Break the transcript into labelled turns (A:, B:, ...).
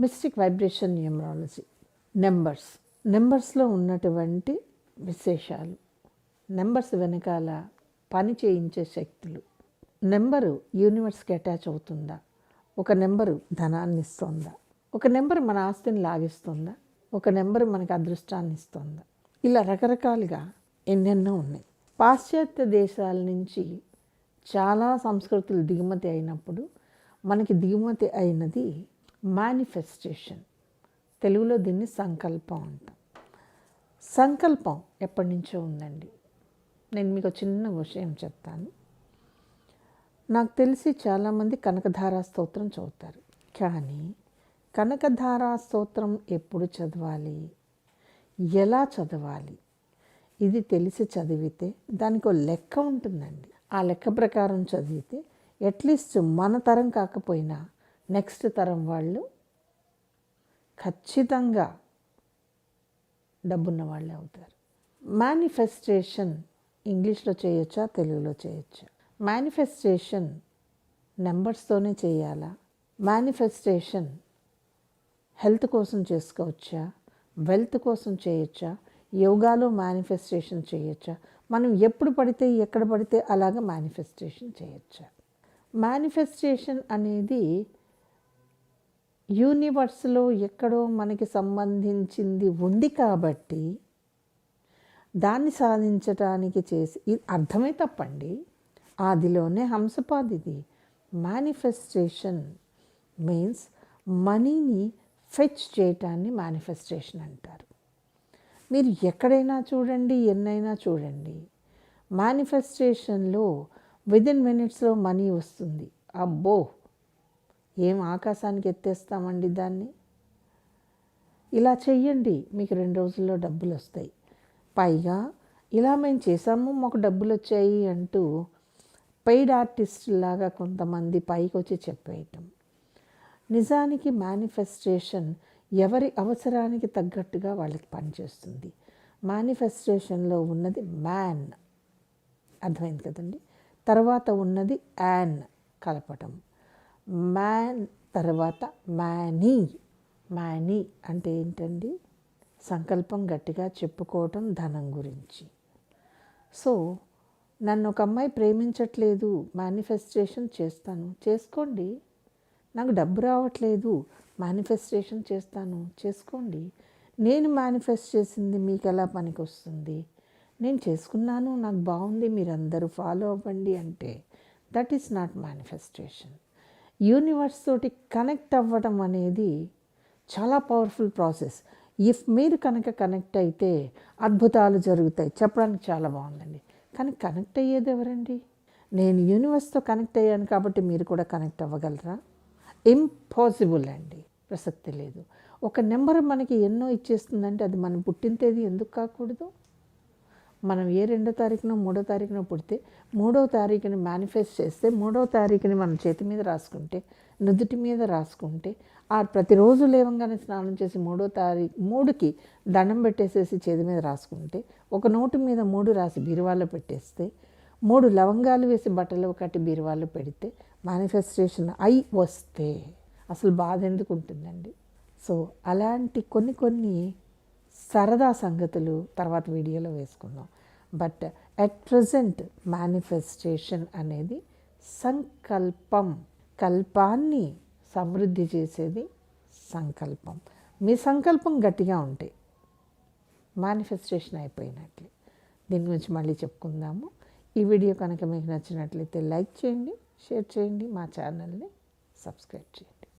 A: Mystic vibration numerology numbers. నెంబర్స్లో ఉన్నటువంటి విశేషాలు. Numbers వెనకాల పని చేయించే శక్తులు. నెంబరు యూనివర్స్కి అటాచ్ అవుతుందా? ఒక నెంబరు ధనాన్ని ఇస్తుందా? ఒక నెంబర్ మన ఆస్తిని లాగిస్తుందా? ఒక నెంబర్ మనకి అదృష్టాన్ని ఇస్తుందా? ఇలా రకరకాలుగా ఎన్నెన్నో ఉన్నాయి. పాశ్చాత్య దేశాల నుంచి చాలా సంస్కృతులు దిగుమతి అయినప్పుడు మనకి దిగుమతి అయినది మేనిఫెస్టేషన్ తెలుగులో దీన్ని సంకల్పం అంటాం. సంకల్పం ఎప్పటి నుంచో ఉందండి. నేను మీకు చిన్న విషయం చెప్తాను. నాకు తెలిసి చాలామంది కనకధారా స్తోత్రం చదువుతారు. కానీ కనకధారా స్తోత్రం ఎప్పుడు చదవాలి? ఎలా చదవాలి? ఇది తెలిసి చదివితే దానికి ఒక లెక్క ఉంటుందండి. ఆ లెక్క ప్రకారం చదివితే అట్లీస్ట్ మన తరం కాకపోయినా నెక్స్ట్ తరం వాళ్ళు ఖచ్చితంగా డబ్బున్న వాళ్ళే అవుతారు. మేనిఫెస్టేషన్ ఇంగ్లీష్లో చేయొచ్చా తెలుగులో చేయొచ్చా? మేనిఫెస్టేషన్ నెంబర్స్తోనే చేయాలా? మేనిఫెస్టేషన్ హెల్త్ కోసం చేసుకోవచ్చా? వెల్త్ కోసం చేయొచ్చా? యోగాలో మేనిఫెస్టేషన్ చేయొచ్చా? మనం ఎప్పుడు పడితే ఎక్కడ పడితే అలాగ మేనిఫెస్టేషన్ చేయొచ్చా? మేనిఫెస్టేషన్ అనేది యూనివర్స్లో ఎక్కడో మనకి సంబంధించింది ఉంది కాబట్టి దాన్ని సాధించటానికి చేసి ఇది అర్థమే తప్పండి. ఆదిలోనే హంసపాదిది. మేనిఫెస్టేషన్ మీన్స్ మనీని ఫెచ్ చేయటాన్ని మేనిఫెస్టేషన్ అంటారు. మీరు ఎక్కడైనా చూడండి ఎన్నైనా చూడండి. మేనిఫెస్టేషన్లో విదిన్ మినిట్స్లో మనీ వస్తుంది. అబ్బో! ఏం ఆకాశానికి ఎత్తేస్తామండి దాన్ని? ఇలా చెయ్యండి మీకు రెండు రోజుల్లో డబ్బులు వస్తాయి పైగా ఇలా మేము చేసాము మాకు డబ్బులు వచ్చాయి అంటూ పెయిడ్ ఆర్టిస్ట్ లాగా కొంతమంది పైకి వచ్చి చెప్పేయటం. నిజానికి మేనిఫెస్టేషన్ ఎవరి అవసరానికి తగ్గట్టుగా వాళ్ళకి పనిచేస్తుంది. మేనిఫెస్టేషన్లో ఉన్నది మ్యాన్. అర్థమైంది కదండి? తర్వాత ఉన్నది యాన్ కలపటం. మ్యాన్ తర్వాత మ్యానీ. మ్యానీ అంటే ఏంటండి? సంకల్పం గట్టిగా చెప్పుకోవటం ధనం గురించి. సో నన్ను ఒక అమ్మాయి ప్రేమించట్లేదు మేనిఫెస్టేషన్ చేస్తాను. చేసుకోండి. నాకు డబ్బు రావట్లేదు మేనిఫెస్టేషన్ చేస్తాను. చేసుకోండి. నేను మేనిఫెస్ట్ చేసింది మీకు ఎలా పనికి వస్తుంది నేను చేసుకున్నాను నాకు బాగుంది మీరందరూ ఫాలో అవ్వండి అంటే that is not manifestation universe తోటి కనెక్ట్ అవ్వడం అనేది చాలా పవర్ఫుల్ ప్రాసెస్. ఇఫ్ మీరు కనుక కనెక్ట్ అయితే అద్భుతాలు జరుగుతాయి. చెప్పడానికి చాలా బాగుందండి. కానీ కనెక్ట్ అయ్యేది ఎవరండి? నేను యూనివర్స్తో కనెక్ట్ అయ్యాను కాబట్టి మీరు కూడా కనెక్ట్ అవ్వగలరా? ఇంపాసిబుల్ అండి. ప్రసక్తి లేదు. ఒక నెంబర్ మనకి ఎన్నో ఇచ్చేస్తుందంటే అది మనం పుట్టిన తేదీ ఎందుకు కాకూడదు? మనం ఏ రెండో తారీఖున మూడో తారీఖున పుడితే మూడో తారీఖుని మేనిఫెస్ట్ చేస్తే మూడో తారీఖుని మనం చేతి మీద రాసుకుంటే నుదుటి మీద రాసుకుంటే ఆ ప్రతిరోజు లేవంగానే స్నానం చేసి మూడో తారీఖు మూడుకి దండం పెట్టేసేసి చేతి మీద రాసుకుంటే ఒక నోటు మీద మూడు రాసి బీరువాలో పెట్టేస్తే మూడు లవంగాలు వేసి బట్టలు ఒకటి బీరువాలో పెడితే మేనిఫెస్టేషన్ అయి వస్తే అసలు బాధ ఎందుకు ఉంటుందండి? సో అలాంటి కొన్ని కొన్ని సరదా సంగతులు తర్వాత వీడియోలో వేసుకుందాం. బట్ అట్ ప్రజెంట్ మేనిఫెస్టేషన్ అనేది సంకల్పం. కల్పాన్ని సమృద్ధి చేసేది సంకల్పం. మీ సంకల్పం గట్టిగా ఉంటే మేనిఫెస్టేషన్ అయిపోయినట్లే. దీని గురించి మళ్ళీ చెప్పుకుందాము. ఈ వీడియో కనుక మీకు నచ్చినట్లయితే లైక్ చేయండి షేర్ చేయండి మా ఛానల్ని సబ్స్క్రైబ్ చేయండి.